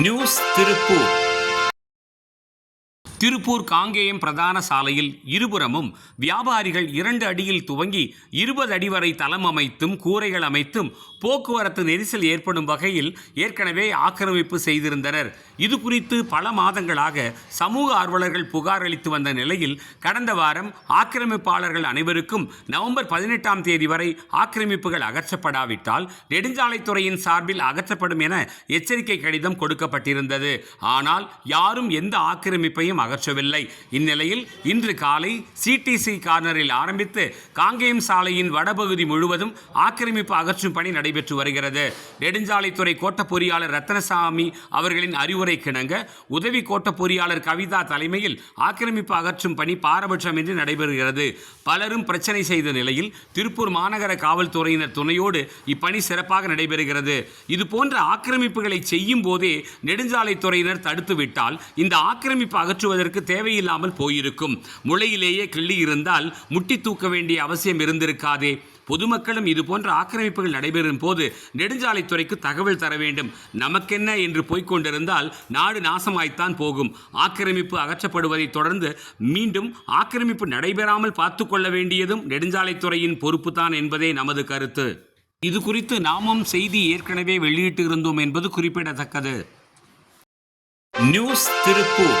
News Tiruppur. Tiruppur Kangeyam பிரதான சாலையில் இருபுறமும் வியாபாரிகள் இரண்டு அடியில் துவங்கி இருபது அடி வரை தளம் அமைத்தும் கூரைகள் அமைத்தும் போக்குவரத்து நெரிசல் ஏற்படும் வகையில் ஏற்கனவே ஆக்கிரமிப்பு செய்திருந்தனர். இது குறித்து பல மாதங்களாக சமூக ஆர்வலர்கள் புகார் அளித்து வந்த நிலையில் கடந்த வாரம் ஆக்கிரமிப்பாளர்கள் அனைவருக்கும் நவம்பர் பதினெட்டாம் தேதி வரை ஆக்கிரமிப்புகள் அகற்றப்படாவிட்டால் நெடுஞ்சாலைத்துறையின் சார்பில் அகற்றப்படும் என எச்சரிக்கை கடிதம் கொடுக்கப்பட்டிருந்தது. ஆனால் யாரும் எந்த ஆக்கிரமிப்பையும் அகற்றவில்லை இந்நிலையில் இன்று காலை சிடிசி கார்னரில் ஆரம்பித்து காங்கேயம் சாலையின் வடபகுதி முழுவதும் ஆக்கிரமிப்பு அகற்றும் பணி நடைபெற்று வருகிறது. நெடுஞ்சாலைத்துறை கோட்ட பொறியாளர் ரத்னசாமி அவர்களின் அறிவுரை கிணங்க உதவி கோட்ட பொறியாளர் கவிதா தலைமையில் ஆக்கிரமிப்பு அகற்றும் பணி பாரபட்சமின்றி நடைபெறுகிறது. பலரும் பிரச்சனை செய்த நிலையில் திருப்பூர் மாநகர காவல்துறையினர் துணையோடு இப்பணி சிறப்பாக நடைபெறுகிறது. இதுபோன்ற ஆக்கிரமிப்புகளை செய்யும் போதே நெடுஞ்சாலைத்துறையினர் தடுத்துவிட்டால் இந்த ஆக்கிரமிப்பு அகற்றுவதற்கு செய்வதற்கு தேவையில்லாமல் போயிருக்கும். முளையிலேயே கிள்ளி இருந்தால் முட்டி தூக்க வேண்டிய அவசியம் இருந்திருக்காதே. பொதுமக்களும் இது போன்ற ஆக்கிரமிப்புகள் நடைபெறும் போது நெடுஞ்சாலைத்துறைக்கு தகவல் தர வேண்டும். நமக்கென்ன என்று போய்கொண்டிருந்தால் நாடு நாசமாய்த்தான் போகும். ஆக்கிரமிப்பு அகற்றப்படுவதை தொடர்ந்து மீண்டும் ஆக்கிரமிப்பு நடைபெறாமல் பார்த்து கொள்ள வேண்டியதும் நெடுஞ்சாலைத்துறையின் பொறுப்புதான் என்பதே நமது கருத்து. இது குறித்து நாமும் செய்தி ஏற்கனவே வெளியிட்டு இருந்தோம் என்பது குறிப்பிடத்தக்கது. நியூஸ் திருப்பூர்.